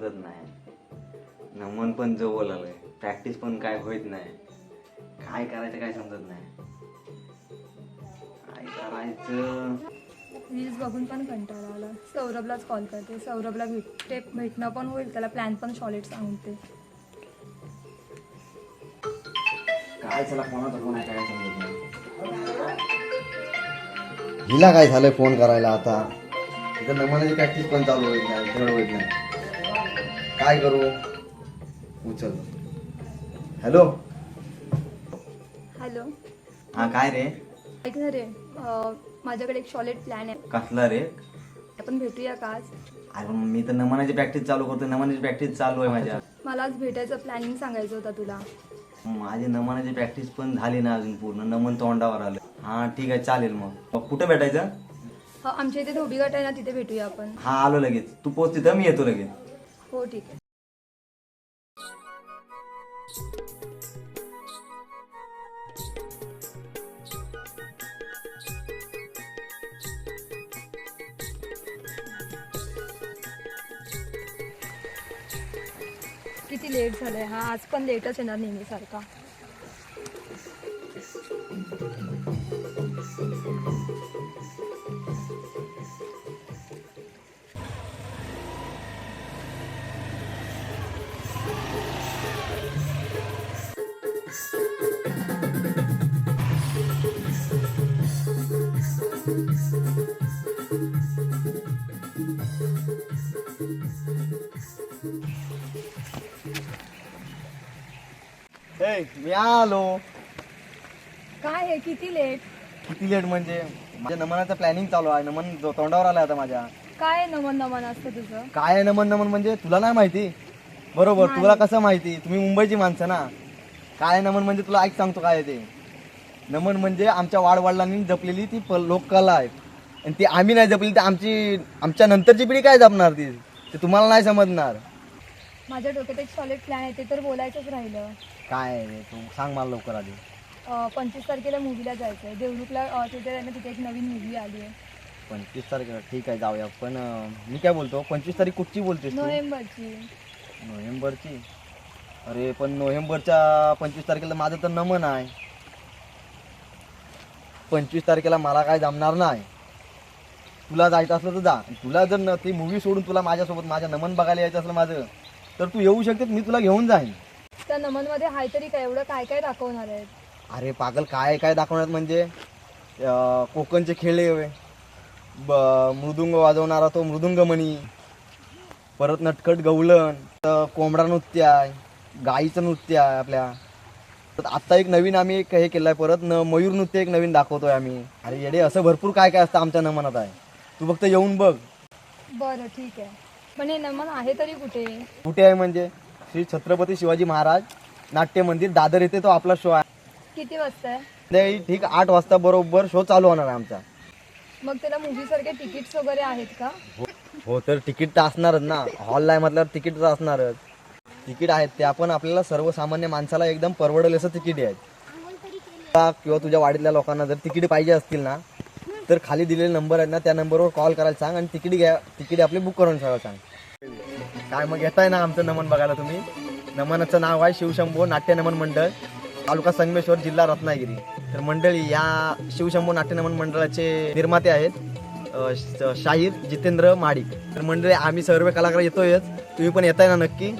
समजत नाही. नमन पण जवळ आलंय. प्रॅक्टिस पण काय होत नाही. काय करायचं काय समजत नाही. काय करायचं? रील्स बघून पण कंटाळा आला. सौरभलाच कॉल करते. सौरभला भेटते भेटणं पण होईल. त्याला प्लॅन पण सॉलिड सांगते. काय चला कोणाचा फोन आहे काय समजत नाही. हिला काय झालंय फोन करायला आता? इथं नमनाची प्रॅक्टिस पण चालू होईल नाही होईल नाही. काय करू? उचल. हॅलो? हॅलो. हा काय रे? ऐक ना रे अं, माझ्याकडे एक सॉलिड प्लॅन आहे. कसला रे? आपण भेटूया का आज? अरे मग मी तर नमनाची प्रॅक्टिस चालू करतो नमनाची प्रॅक्टिस चालू आहे माझ्या. मला आज भेटायचं प्लॅनिंग सांगायचं होतं तुला. माझी नमनाची प्रॅक्टिस पण झाली ना अजून पूर्ण. नमन तोंडावर आलं. हा ठीक आहे चालेल मग. मग कुठं भेटायचं? हा, आमच्या इथे धोबी गट आहे ना तिथे भेटूया आपण. हा आलो लगेच. तू पोच तिथं मी येतो लगेच. हो ठीक आहे. किती लेट झालंय? हा आज पण लेटच येणार नेहमीसारखा. मी आलो. काय आहे किती लेट किती लेट म्हणजे? माझ्या नमनाचं प्लॅनिंग चालू आहे. नमन जो- तोंडावर आलाय आता माझ्या. काय नमन नमन असतं तुझं? काय आहे नमन नमन म्हणजे? तुला नाही माहिती? बरोबर. तुला कसं माहिती? तुम्ही मुंबईची माणसं ना. काय आहे नमन म्हणजे तुला ऐक सांगतो काय आहे ते. नमन म्हणजे आमच्या वाडवडिलांनी जपलेली ती प- लोककला आहे. आणि ती आम्ही नाही जपली तर आमची आमच्या नंतरची पिढी काय जपणार ती? ते तुम्हाला नाही समजणार. माझ्या डोक्यात एक सॉलिड प्लॅन आहे ते तर बोलायचंच राहिलं. काय आहे रे? तू सांग मला लवकर आधी. पंचवीस तारखेला मूवीला जायचं आहे देवरुखला अं, तिथे आहे ना तिथे एक नवीन मूवी आली आहे. पंचवीस तारखेला? ठीक आहे जाऊया. पण अं, मी काय बोलतो? पंचवीस तारीख कुठची बोलतेस तू? नोव्हेंबरची. नोव्हेंबरची? अरे पण नोव्हेंबरच्या पंचवीस तारखेला माझं तर नमन आहे. पंचवीस तारखेला मला काय जमणार नाही. तुला जायचं असलं तर जा. तुला जर न- ती मूवी सोडून तुला माझ्यासोबत माझ्या नमन बघायला यायचं असलं माझं तर तू येऊ शकते मी तुला घेऊन जाईन. त्या नमनमध्ये हाय तरी काय? एवढं काय काय दाखवणार आहेत? अरे पागल काय काय दाखवण्यात म्हणजे? अं, कोकणचे खेळे होय. ब मृदुंग वाजवणारा तो मृदुंगमणी परत नटखट गवलन तर कोंबडा नृत्य आहे गाईचं नृत्य आहे आपल्या. आत्ता एक नवीन आम्ही एक हे केलं आहे परत न मयूर नृत्य एक नवीन दाखवतोय आम्ही. अरे येडे असं भरपूर काय काय असतं आमच्या नमनात आहे. तू फक्त येऊन बघ. बरं ठीक आहे. पण हे नमन आहे तरी कुठे? कुठे आहे म्हणजे? श्री छत्रपती शिवाजी महाराज नाट्य मंदिर दादर येथे तो आपला शो आहे. किती वाजता आहे? संध्याकाळी ठीक आठ वाजता बरोबर शो चालू होणार आहे आमचा. मग त्याला मूवी सारखे तिकीट्स वगैरे आहेत का? हो- हो तर तिकीट तर असणारच ना. हॉलला आहे म्हटल्यावर तिकीट तर असणारच. तिकीट आहेत ते आपण आपल्याला सर्वसामान्य माणसाला एकदम परवडेल असं तिकीट आहेत तुला किंवा तुझ्या वाडीतल्या लोकांना जर तिकीट पाहिजे असतील ना तर खाली दिलेले नंबर आहेत ना त्या नंबरवर कॉल करायला सांग आणि तिकीट घ्या तिकीट आपली बुक करून ठेवायला सांग. काय मग येताय ना आमचं नमन बघायला तुम्ही? नमनाचं नाव आहे शिवशंभो नाट्य नमन मंडळ तालुका संगमेश्वर जिल्हा रत्नागिरी. तर मंडळी या शिवशंभो नाट्य नमन मंडळाचे निर्माते आहेत शाहीर जितेंद्र माडिक. तर मंडळी आम्ही सर्व कलाकार येतोयच. तुम्ही पण येताय ना नक्की?